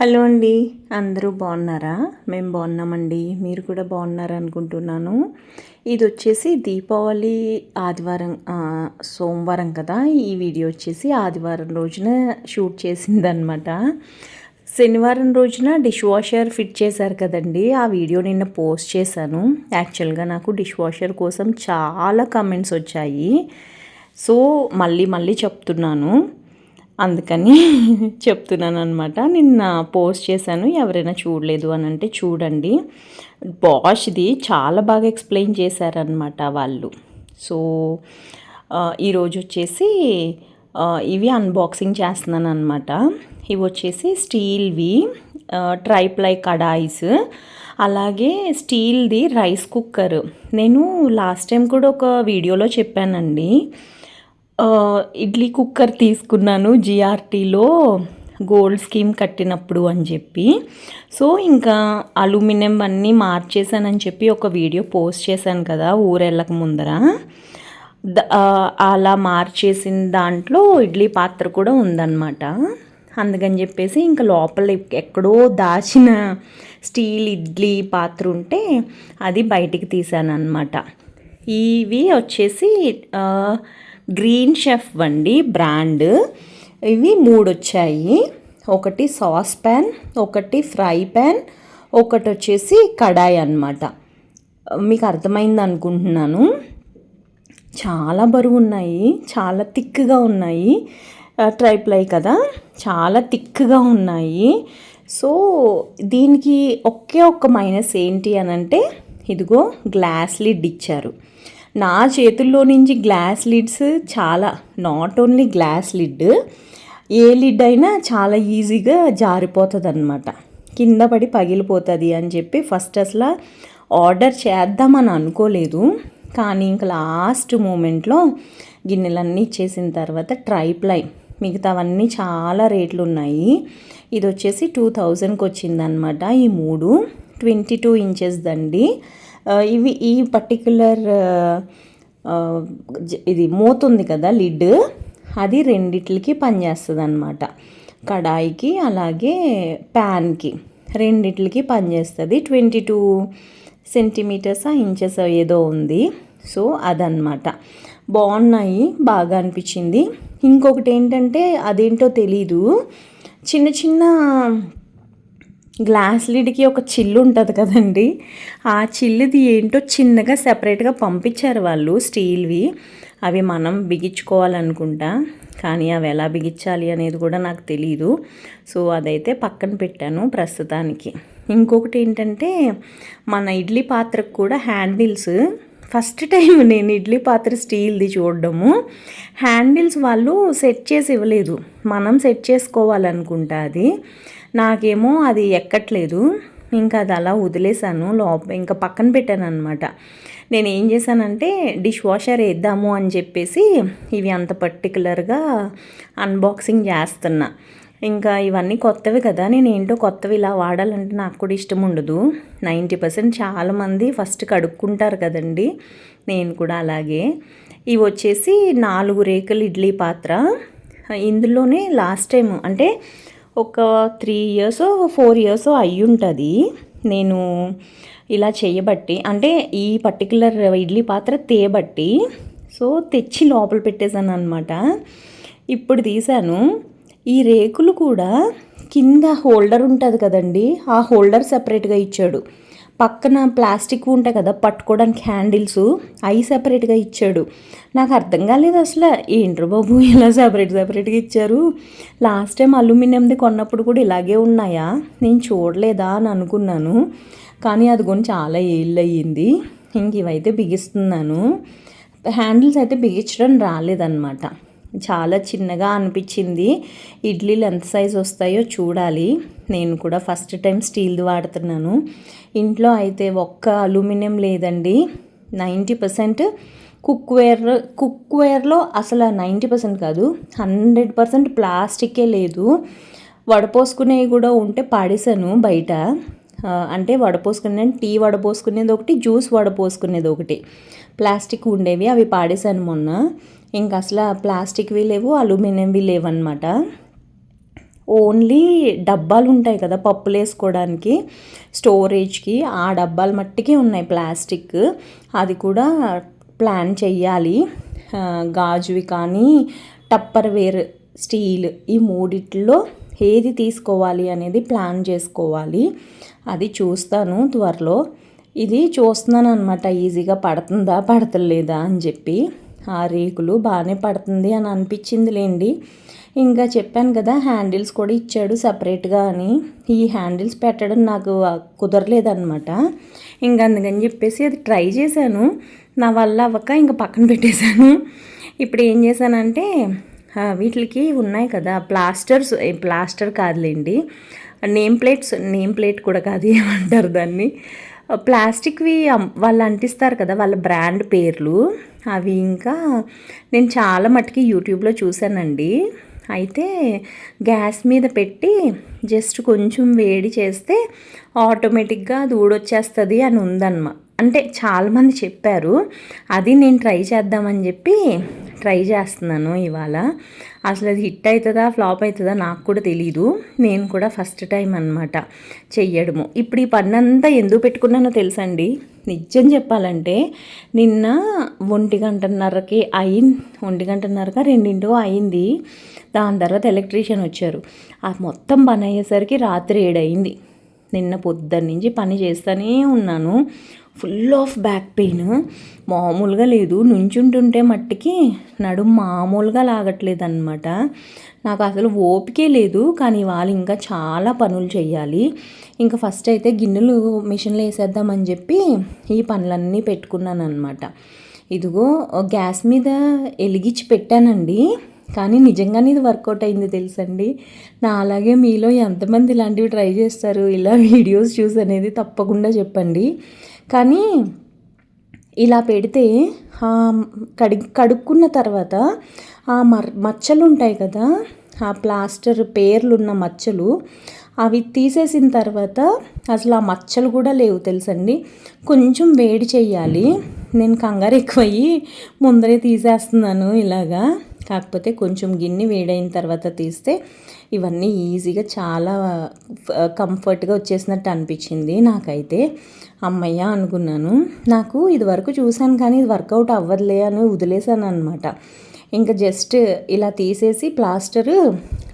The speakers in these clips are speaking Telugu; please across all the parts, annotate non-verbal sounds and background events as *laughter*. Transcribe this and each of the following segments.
హలో అండి. అందరూ బాగున్నారా? మేము బాగున్నామండి. మీరు కూడా బాగున్నారు అనుకుంటున్నాను. ఇది వచ్చేసి దీపావళి ఆదివారం సోమవారం కదా? ఈ వీడియో వచ్చేసి ఆదివారం రోజున షూట్ చేసిందనమాట శనివారం రోజున డిష్ వాషర్ ఫిట్ చేశారు కదండి. ఆ వీడియో నిన్న పోస్ట్ చేశాను. యాక్చువల్గా నాకు డిష్ వాషర్ కోసం చాలా కమెంట్స్ వచ్చాయి. సో మళ్ళీ మళ్ళీ చెప్తున్నాను. అందుకని *laughs* చెప్తున్నాను అనమాట నిన్న పోస్ట్ చేశాను ఎవరైనా చూడలేదు అని అంటే చూడండి. బాష్ది చాలా బాగా ఎక్స్ప్లెయిన్ చేశారనమాట వాళ్ళు. సో ఈరోజు వచ్చేసి ఇవి అన్బాక్సింగ్ చేస్తున్నాను అనమాట ఇవి వచ్చేసి స్టీల్వి ట్రైప్లై కడాయిస్ అలాగే స్టీల్ది రైస్ కుక్కర్. నేను లాస్ట్ టైం కూడా ఒక వీడియోలో చెప్పానండి. ఇడ్లీ కుక్కర్ తీసుకున్నాను జిఆర్టీలో గోల్డ్ స్కీమ్ కట్టినప్పుడు అని చెప్పి. సో ఇంకా అల్యూమినియం అన్నీ మార్చేసానని చెప్పి ఒక వీడియో పోస్ట్ చేశాను కదా ఊరెళ్ళక ముందర. అలా మార్చేసిన దాంట్లో ఇడ్లీ పాత్ర కూడా ఉందన్నమాట. అందుకని చెప్పేసి ఇంకా లోపల ఎక్కడో దాచిన స్టీల్ ఇడ్లీ పాత్ర ఉంటే అది బయటికి తీసాను అనమాట ఇవి వచ్చేసి గ్రీన్ షెఫ్ అండి బ్రాండ్. ఇవి మూడు వచ్చాయి ఒకటి సాస్ ప్యాన్ ఒకటి ఫ్రై ప్యాన్ ఒకటి వచ్చేసి కడాయి అన్నమాట. మీకు అర్థమైంది అనుకుంటున్నాను చాలా బరువు ఉన్నాయి చాలా థిక్గా ఉన్నాయి. ట్రైప్లై కదా? చాలా థిక్గా ఉన్నాయి. సో దీనికి ఒకే ఒక్క మైనస్ ఏంటి అని అంటే ఇదిగో గ్లాస్ లిడ్ ఇచ్చారు. నా చేతుల్లో నుంచి గ్లాస్ లిడ్స్ చాలా నాట్ ఓన్లీ గ్లాస్ లిడ్ ఏ లిడ్ అయినా చాలా ఈజీగా జారిపోతుంది అనమాట కింద పడి పగిలిపోతుంది అని చెప్పి ఫస్ట్ అసలు ఆర్డర్ చేద్దామని అనుకోలేదు. కానీ ఇంక లాస్ట్ మూమెంట్లో గిన్నెలన్నీ ఇచ్చేసిన తర్వాత ట్రైప్లై మిగతావన్నీ చాలా రేట్లు ఉన్నాయి ఇది వచ్చేసి టూ థౌజండ్కి వచ్చిందనమాట ఈ మూడు. ట్వంటీ టూ ఇంచెస్ దండి. ఇవి ఈ పర్టిక్యులర్ ఇది మూత ఉంది కదా లిడ్ అది రెండిట్లకి పనిచేస్తుంది అనమాట కడాయికి అలాగే ప్యాన్కి రెండిట్లకి పనిచేస్తుంది. ట్వంటీ టూ సెంటీమీటర్స్ ఇంచెస్ ఏదో ఉంది. సో అదనమాట బాగున్నాయి బాగా అనిపించింది. ఇంకొకటి ఏంటంటే అదేంటో తెలీదు. చిన్న చిన్న గ్లాస్ లిడ్కి ఒక చిల్లు ఉంటుంది కదండి. ఆ చిల్లుది ఏంటో చిన్నగా సెపరేట్గా పంపించారు వాళ్ళు స్టీల్వి. అవి మనం బిగించుకోవాలనుకుంటా. కానీ అవి ఎలా బిగించాలి అనేది కూడా నాకు తెలియదు సో అదైతే పక్కన పెట్టాను ప్రస్తుతానికి. ఇంకొకటి ఏంటంటే మన ఇడ్లీ పాత్రకు కూడా హ్యాండిల్స్. ఫస్ట్ టైం నేను ఇడ్లీ పాత్ర స్టీల్ది చూడడము. హ్యాండిల్స్ వాళ్ళు సెట్ చేసి ఇవ్వలేదు. మనం సెట్ చేసుకోవాలనుకుంటా అది. నాకేమో అది ఎక్కట్లేదు. ఇంకా అది అలా వదిలేసాను లోప ఇంకా పక్కన పెట్టాను అనమాట నేను ఏం చేశానంటే డిష్ వాషర్ వేద్దాము అని చెప్పేసి ఇవి అంత పర్టికులర్గా అన్బాక్సింగ్ చేస్తున్నా. ఇంకా ఇవన్నీ కొత్తవి కదా నేను ఏంటో కొత్తవి ఇలా వాడాలంటే నాకు కూడా ఇష్టం ఉండదు. నైంటీ పర్సెంట్ చాలామంది ఫస్ట్ కడుక్కుంటారు కదండి. నేను కూడా అలాగే. ఇవి వచ్చేసి నాలుగు రేకులు ఇడ్లీ పాత్ర. ఇందులోనే లాస్ట్ టైం అంటే ఒక త్రీ ఇయర్స్ ఫోర్ ఇయర్స్ అయ్యి ఉంటుంది నేను ఇలా చేయబట్టి అంటే ఈ పర్టికులర్ ఇడ్లీ పాత్ర తేబట్టి సో తెచ్చి లోపల పెట్టేశాను అనమాట ఇప్పుడు తీశాను. ఈ రేకులు కూడా కింద హోల్డర్ ఉంటుంది కదండి ఆ హోల్డర్ సపరేట్గా ఇచ్చాడు. పక్కన ప్లాస్టిక్ ఉంటాయి కదా పట్టుకోవడానికి హ్యాండిల్స్ అవి సపరేట్గా ఇచ్చాడు. నాకు అర్థం కాలేదు అసలు. ఏంట్రు బాబు ఇలా సపరేట్ సపరేట్గా ఇచ్చారు? లాస్ట్ టైం అల్యూమినియంది కొన్నప్పుడు కూడా ఇలాగే ఉన్నాయా? నేను చూడలేదా అని అనుకున్నాను. కానీ అది కొని చాలా ఏళ్ళు అయ్యింది. ఇంక ఇవైతే బిగిస్తున్నాను. హ్యాండిల్స్ అయితే బిగించడం రాలేదన్నమాట. చాలా చిన్నగా అనిపించింది. ఇడ్లీలు ఎంత సైజు వస్తాయో చూడాలి. నేను కూడా ఫస్ట్ టైం స్టీల్ది వాడుతున్నాను. ఇంట్లో అయితే ఒక్క అల్యూమినియం లేదండి. నైంటీ పర్సెంట్ కుక్వేర్ కుక్వేర్లో అసలు నైంటీ పర్సెంట్ కాదు. హండ్రెడ్ పర్సెంట్ ప్లాస్టికే లేదు. వడపోసుకునేవి కూడా ఉంటే పాడేశాను బయట. అంటే వడపోసుకునే టీ వడపోసుకునేది ఒకటి జ్యూస్ వడపోసుకునేది ఒకటి. ప్లాస్టిక్ ఉండేవి అవి పాడేశాను మొన్న. ఇంకా అసలు ప్లాస్టిక్వి లేవు అల్యూమినియంవి లేవన్నమాట. ఓన్లీ డబ్బాలు ఉంటాయి కదా పప్పులు వేసుకోవడానికి స్టోరేజ్కి ఆ డబ్బాలు మట్టికి ఉన్నాయి ప్లాస్టిక్. అది కూడా ప్లాన్ చెయ్యాలి. గాజువి కానీ టప్పర్ వేర్ స్టీల్ ఈ మూడిట్లో ఏది తీసుకోవాలి అనేది ప్లాన్ చేసుకోవాలి. అది చూస్తాను త్వరలో. ఇది చూస్తున్నాను అనమాట ఈజీగా పడుతుందా పడతలేదా అని చెప్పి. ఆ రేకులు బాగానే పడుతుంది అని అనిపించింది లేండి ఇంకా చెప్పాను కదా హ్యాండిల్స్ కూడా ఇచ్చాడు సపరేట్గా అని. ఈ హ్యాండిల్స్ పెట్టడం నాకు కుదరలేదనమాట ఇంకా అందుకని చెప్పేసి అది ట్రై చేశాను. నా వల్ల అవ్వక ఇంకా పక్కన పెట్టేశాను. ఇప్పుడు ఏం చేశానంటే వీటికి ఉన్నాయి కదా. ప్లాస్టర్స్ ప్లాస్టర్ కాదులేండి. నేమ్ ప్లేట్స్ నేమ్ ప్లేట్ కూడా కాదు ఏమంటారు దాన్ని. ప్లాస్టిక్వి వాళ్ళు అంటిస్తారు కదా వాళ్ళ బ్రాండ్ పేర్లు. అవి ఇంకా నేను చాలా మట్టుకి యూట్యూబ్లో చూశానండి. అయితే గ్యాస్ మీద పెట్టి జస్ట్ కొంచెం వేడి చేస్తే ఆటోమేటిక్గా అది ఊడొచ్చేస్తుంది అని ఉందన్నమా అంటే చాలామంది చెప్పారు అది నేను ట్రై చేద్దామని చెప్పి ట్రై చేస్తున్నాను ఇవాళ. అసలు అది హిట్ అవుతుందా ఫ్లాప్ అవుతుందా నాకు కూడా తెలీదు. నేను కూడా ఫస్ట్ టైం అనమాట చెయ్యడము. ఇప్పుడు ఈ పని అంతా ఎందుకు పెట్టుకున్నానో తెలుసండి. నిజం చెప్పాలంటే నిన్న ఒంటి గంటన్నరకి అయింది ఒంటి గంటన్నరగా రెండింటో అయింది. దాని తర్వాత ఎలక్ట్రీషియన్ వచ్చారు. ఆ మొత్తం పని అయ్యేసరికి రాత్రి ఏడయింది. నిన్న పొద్దున్న నుంచి పని చేస్తూనే ఉన్నాను. ఫుల్ ఆఫ్ బ్యాక్ పెయిన్ మామూలుగా లేదు. నుంచుంటుంటే మట్టికి నడుము మామూలుగా లాగట్లేదు అనమాట నాకు అసలు ఓపికే లేదు. కానీ వాళ్ళు ఇంకా చాలా పనులు చేయాలి ఇంకా ఫస్ట్ అయితే గిన్నెలు మిషన్లో వేసేద్దామని చెప్పి ఈ పనులన్నీ పెట్టుకున్నాను అనమాట ఇదిగో గ్యాస్ మీద ఎలిగించి పెట్టానండి. కానీ నిజంగానే ఇది వర్కౌట్ అయింది తెలుసండి. నా అలాగే మీలో ఎంతమంది ఇలాంటివి ట్రై చేస్తారు ఇలా *laughs* వీడియోస్ చూసి అనేది తప్పకుండా చెప్పండి. కానీ ఇలా పెడితే కడి కడుక్కున్న తర్వాత ఆ మర్ మచ్చలు ఉంటాయి కదా ఆ ప్లాస్టర్ పేర్లున్న మచ్చలు అవి తీసేసిన తర్వాత అసలు ఆ మచ్చలు కూడా లేవు తెలుసండి. కొంచెం వేడి చేయాలి నేను కంగారు ఎక్కువయ్యి ముందరే తీసేస్తున్నాను ఇలాగా. కాకపోతే కొంచెం గిన్నె వేడైన తర్వాత తీస్తే ఇవన్నీ ఈజీగా చాలా కంఫర్ట్గా వచ్చేసినట్టు అనిపించింది నాకైతే. అమ్మయ్య అనుకున్నాను. నాకు ఇది వరకు చూశాను కానీ ఇది వర్కౌట్ అవ్వదులే అని వదిలేసాను అనమాట ఇంకా జస్ట్ ఇలా తీసేసి ప్లాస్టర్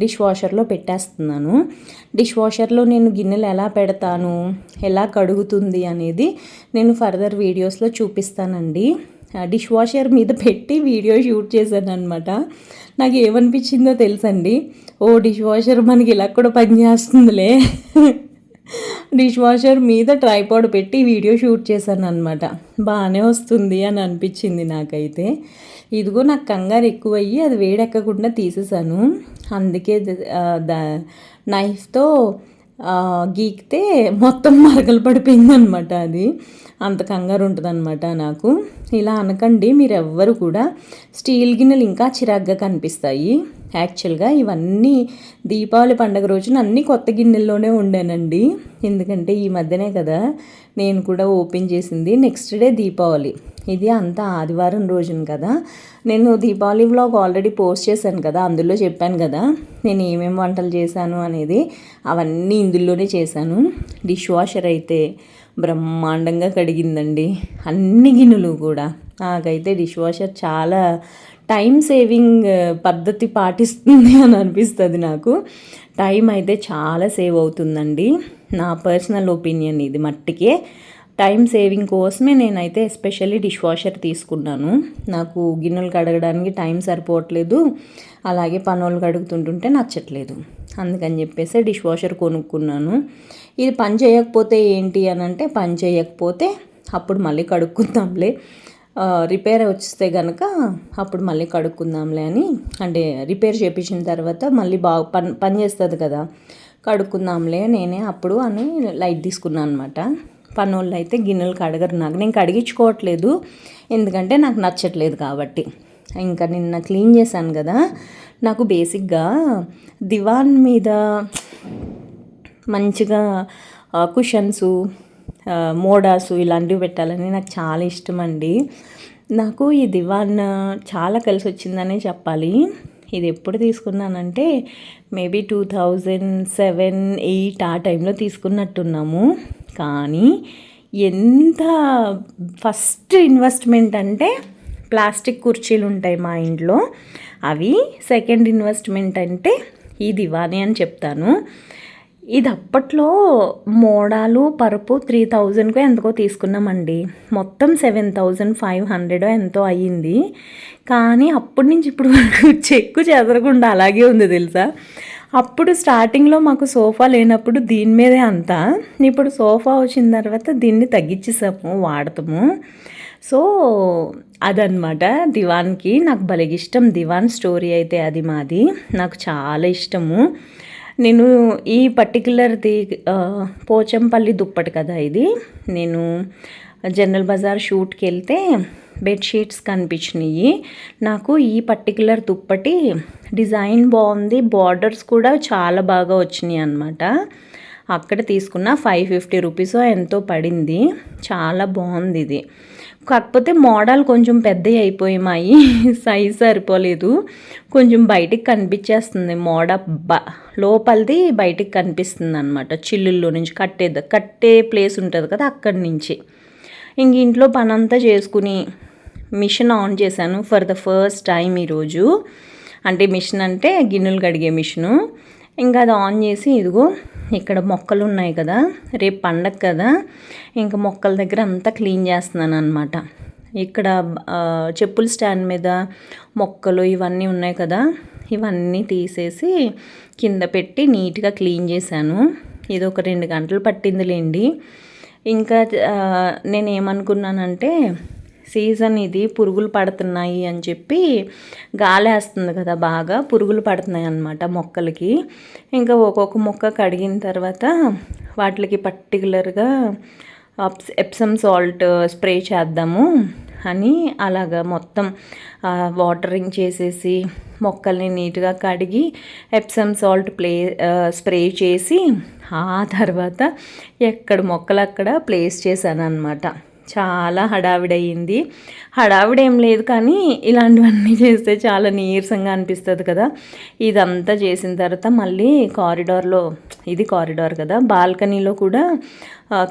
డిష్ వాషర్లో పెట్టేస్తున్నాను. డిష్ వాషర్లో నేను గిన్నెలు ఎలా పెడతాను ఎలా కడుగుతుంది అనేది నేను ఫర్దర్ వీడియోస్లో చూపిస్తానండి. ఆ డిష్ వాషర్ మీద పెట్టి వీడియో షూట్ చేశాను అనమాట నాకు ఏమనిపించిందో తెలుసండి. ఓ డిష్ వాషర్ మనకి ఇలా కూడా పనిచేస్తుందిలే. డిష్ వాషర్ మీద ట్రైపాడ్ పెట్టి వీడియో షూట్ చేశాను అనమాట బాగానే వస్తుంది అని అనిపించింది నాకైతే. ఇదిగో నాకు కంగారు ఎక్కువయ్యి అది వేడెక్కకుండా తీసేసాను అందుకే ద- నైఫ్తో గీకితే మొత్తం మరకలు పడిపోయింది అనమాట అది. అంత కంగారు ఉంటుందన్నమాట నాకు. ఇలా అనకండి మీరెవ్వరు కూడా స్టీల్ గిన్నెలు ఇంకా చిరాగ్గా కనిపిస్తాయి. యాక్చువల్గా ఇవన్నీ దీపావళి పండగ రోజున అన్నీ కొత్త గిన్నెల్లోనే ఉండానండి. ఎందుకంటే ఈ మధ్యనే కదా నేను కూడా ఓపెన్ చేసింది నెక్స్ట్ డే దీపావళి. ఇది అంతా ఆదివారం రోజున కదా. నేను దీపావళి వ్లాగ్ ఆల్రెడీ పోస్ట్ చేశాను కదా అందులో చెప్పాను కదా. నేను ఏమేమి వంటలు చేశాను అనేది అవన్నీ ఇందులోనే చేశాను. డిష్ వాషర్ అయితే బ్రహ్మాండంగా కడిగిందండి. అన్ని గిన్నెలు కూడా. నాకైతే డిష్ వాషర్ చాలా టైం సేవింగ్ పద్ధతి పాటిస్తుంది అని అనిపిస్తుంది నాకు. టైం అయితే చాలా సేవ్ అవుతుందండి. నా పర్సనల్ ఒపీనియన్ ఇది మట్టికే. టైం సేవింగ్ కోసమే నేనైతే ఎస్పెషల్లీ డిష్ వాషర్ తీసుకున్నాను. నాకు గిన్నెలు కడగడానికి టైం సరిపోవట్లేదు. అలాగే పనులు కడుగుతుంటుంటే నచ్చట్లేదు. అందుకని చెప్పేసి డిష్ వాషర్ కొనుక్కున్నాను. ఇది పని చేయకపోతే ఏంటి అని అంటే పని చేయకపోతే అప్పుడు మళ్ళీ కడుక్కుందాంలే. రిపేర్ వస్తే కనుక అప్పుడు మళ్ళీ కడుక్కుందాంలే అని అంటే రిపేర్ చేపించిన తర్వాత మళ్ళీ బాగా పని పని చేస్తుంది కదా కడుక్కుందాంలే నేనే అప్పుడు అని లైట్ తీసుకున్నాను అనమాట పనోళ్ళు అయితే గిన్నెలు కడగరు నాకు. నేను కడిగించుకోవట్లేదు ఎందుకంటే నాకు నచ్చట్లేదు కాబట్టి. ఇంకా నిన్న క్లీన్ చేశాను కదా నాకు బేసిక్గా దివాన్ మీద మంచిగా కుషన్స్ మోడాసు ఇలాంటివి పెట్టాలని నాకు చాలా ఇష్టం అండి నాకు ఈ దివాన్ చాలా కలిసి వచ్చిందనే చెప్పాలి. ఇది ఎప్పుడు తీసుకున్నానంటే maybe two thousand seven eight ఆ టైంలో తీసుకున్నట్టున్నాము. కానీ ఎంత ఫస్ట్ ఇన్వెస్ట్మెంట్ అంటే ప్లాస్టిక్ కుర్చీలు ఉంటాయి మా ఇంట్లో. అవి సెకండ్ ఇన్వెస్ట్మెంట్ అంటే ఈ దివాని అని చెప్తాను. ఇది అప్పట్లో మోడాలు పరుపు త్రీ థౌజండ్కో ఎంతకో తీసుకున్నామండి. మొత్తం సెవెన్ థౌజండ్ ఫైవ్ హండ్రెడ్ ఎంతో అయ్యింది. కానీ అప్పటి నుంచి ఇప్పుడు *laughs* చెక్కు చెదరకుండా అలాగే ఉంది తెలుసా? అప్పుడు స్టార్టింగ్లో మాకు సోఫా లేనప్పుడు దీని మీదే అంతా. ఇప్పుడు సోఫా వచ్చిన తర్వాత దీన్ని తగ్గించేసాము వాడతాము. సో అదనమాట దివాన్కి. నాకు భలే ఇష్టం దివాన్ స్టోరీ అయితే అది మాది. నాకు చాలా ఇష్టము. నేను ఈ పర్టికులర్ది పోచంపల్లి దుప్పటి కదా ఇది. నేను జనరల్ బజార్ షూట్కి వెళ్తే బెడ్షీట్స్ కనిపించినాయి నాకు ఈ పర్టికులర్ దుప్పటి డిజైన్ బాగుంది బార్డర్స్ కూడా చాలా బాగా వచ్చినాయి అనమాట అక్కడ తీసుకున్న ఫైవ్ ఫిఫ్టీ రూపీస్ ఎంతో పడింది. చాలా బాగుంది ఇది. కాకపోతే మోడల్ కొంచెం పెద్దవి అయిపోయాయి *laughs* సైజ్ సరిపోలేదు. కొంచెం బయటికి కనిపించేస్తుంది. మోడ బ లోపలిది బయటికి కనిపిస్తుంది అనమాట చిల్లుల్లో నుంచి కట్టే కట్టే ప్లేస్ ఉంటుంది కదా అక్కడి నుంచి. ఇంక ఇంట్లో పనంతా చేసుకుని మిషన్ ఆన్ చేశాను ఫర్ ద ఫస్ట్ టైం ఈరోజు అంటే మిషన్ అంటే గిన్నెలు కడిగే మిషను. ఇంకా అది ఆన్ చేసి ఇదిగో ఇక్కడ మొక్కలు ఉన్నాయి కదా రేపు పండగ కదా ఇంకా మొక్కల దగ్గర అంతా క్లీన్ చేస్తున్నాను అనమాట ఇక్కడ చెప్పుల స్టాండ్ మీద మొక్కలు ఇవన్నీ ఉన్నాయి కదా ఇవన్నీ తీసేసి కింద పెట్టి నీట్గా క్లీన్ చేశాను. ఇది ఒక రెండు గంటలు పట్టిందిలేండి. ఇంకా నేను ఏమనుకున్నానంటే సీజన్ ఇది పురుగులు పడుతున్నాయి అని చెప్పి గాలేస్తుంది కదా బాగా. పురుగులు పడుతున్నాయి అన్నమాట మొక్కలకి. ఇంకా ఒక్కొక్క మొక్క కడిగిన తర్వాత వాటికి పర్టికులర్గా ఎప్సమ్ సాల్ట్ స్ప్రే చేద్దాము అని అలాగా మొత్తం వాటరింగ్ చేసేసి మొక్కల్ని నీట్గా కడిగి ఎప్సమ్ సాల్ట్ ప్లే స్ప్రే చేసి ఆ తర్వాత ఎక్కడ మొక్కలు అక్కడ ప్లేస్ చేశాను అనమాట చాలా హడావిడయింది హడావిడి ఏం లేదు కానీ ఇలాంటివన్నీ చేస్తే చాలా నీరసంగా అనిపిస్తుంది కదా. ఇదంతా చేసిన తర్వాత మళ్ళీ కారిడార్లో ఇది కారిడార్ కదా బాల్కనీలో కూడా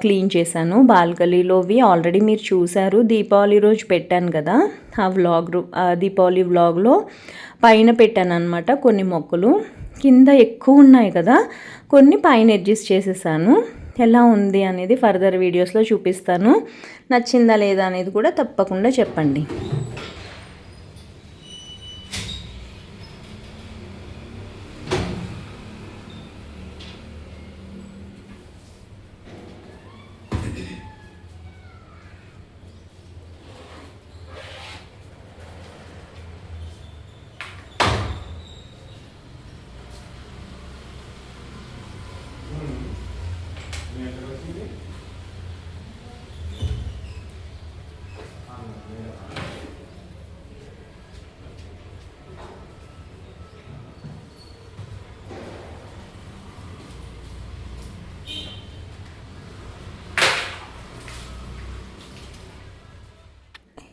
క్లీన్ చేశాను. బాల్కనీలోవి ఆల్రెడీ మీరు చూశారు. దీపావళి రోజు పెట్టాను కదా ఆ వ్లాగ్ దీపావళి వ్లాగ్లో పైన పెట్టాను అనమాట కొన్ని మొక్కలు. కింద ఎక్కువ ఉన్నాయి కదా కొన్ని పైన అడ్జస్ట్ చేసేసాను. ఎలా ఉంది అనేది ఫర్దర్ వీడియోస్లో చూపిస్తాను. నచ్చిందా లేదా అనేది కూడా తప్పకుండా చెప్పండి.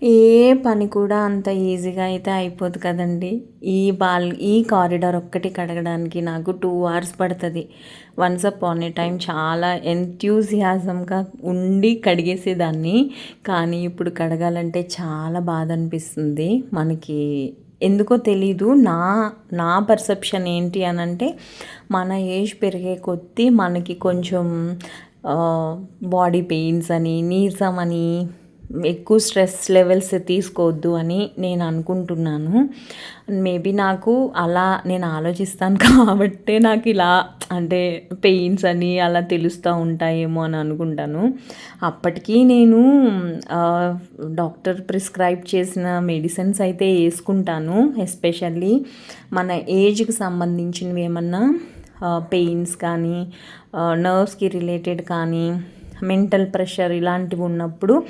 ఏ పని కూడా అంత ఈజీగా అయితే అయిపోదు కదండి. ఈ బాల్ ఈ కారిడార్ ఒక్కటి కడగడానికి నాకు టూ అవర్స్ పడుతుంది. వన్స్ అపాన్ ఏ టైం చాలా ఎంత్యూజియాజంగా ఉండి కడిగేసేదాన్ని. కానీ ఇప్పుడు కడగాలంటే చాలా బాధ అనిపిస్తుంది. మనకి ఎందుకో తెలీదు. నా నా పర్సెప్షన్ ఏంటి అని అంటే మన ఏజ్ పెరిగే కొద్దీ మనకి కొంచెం బాడీ పెయిన్స్ అని నీరసం అని ఎక్కువ స్ట్రెస్ లెవెల్స్ తీసుకోవద్దు అని నేను అనుకుంటున్నాను. మేబీ నాకు అలా నేను ఆలోచిస్తాను కాబట్టే నాకు ఇలా అంటే పెయిన్స్ అని అలా తెలుస్తూ ఉంటాయేమో అని అనుకుంటాను. అప్పటికీ నేను డాక్టర్ ప్రిస్క్రైబ్ చేసిన మెడిసిన్స్ అయితే వేసుకుంటాను. ఎస్పెషల్లీ మన ఏజ్కి సంబంధించినవి ఏమన్నా పెయిన్స్ కానీ నర్వ్స్కి రిలేటెడ్ కానీ మెంటల్ ప్రెషర్ ఇలాంటివి ఉన్నప్పుడు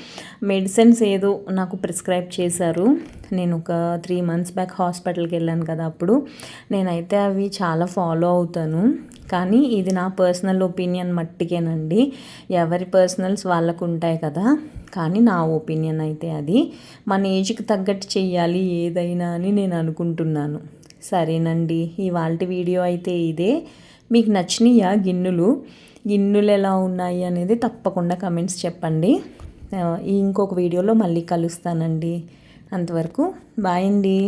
మెడిసిన్స్ ఏదో నాకు ప్రిస్క్రైబ్ చేశారు. నేను ఒక త్రీ మంత్స్ బ్యాక్ హాస్పిటల్కి వెళ్ళాను కదా అప్పుడు. నేనైతే అవి చాలా ఫాలో అవుతాను. కానీ ఇది నా పర్సనల్ ఒపీనియన్ మట్టికేనండి. ఎవరి పర్సనల్స్ వాళ్ళకు ఉంటాయి కదా. కానీ నా ఒపీనియన్ అయితే అది. మన ఏజ్కి తగ్గట్టు చెయ్యాలి ఏదైనా అని నేను అనుకుంటున్నాను. సరేనండి. ఇవాళ వీడియో అయితే ఇదే. మీకు నచ్చినాయా గిన్నెలు? గిన్నెలు ఎలా ఉన్నాయి అనేది తప్పకుండా కమెంట్స్ చెప్పండి. ఇంకొక వీడియోలో మళ్ళీ కలుస్తానండి. అంతవరకు బాయ్ అండి.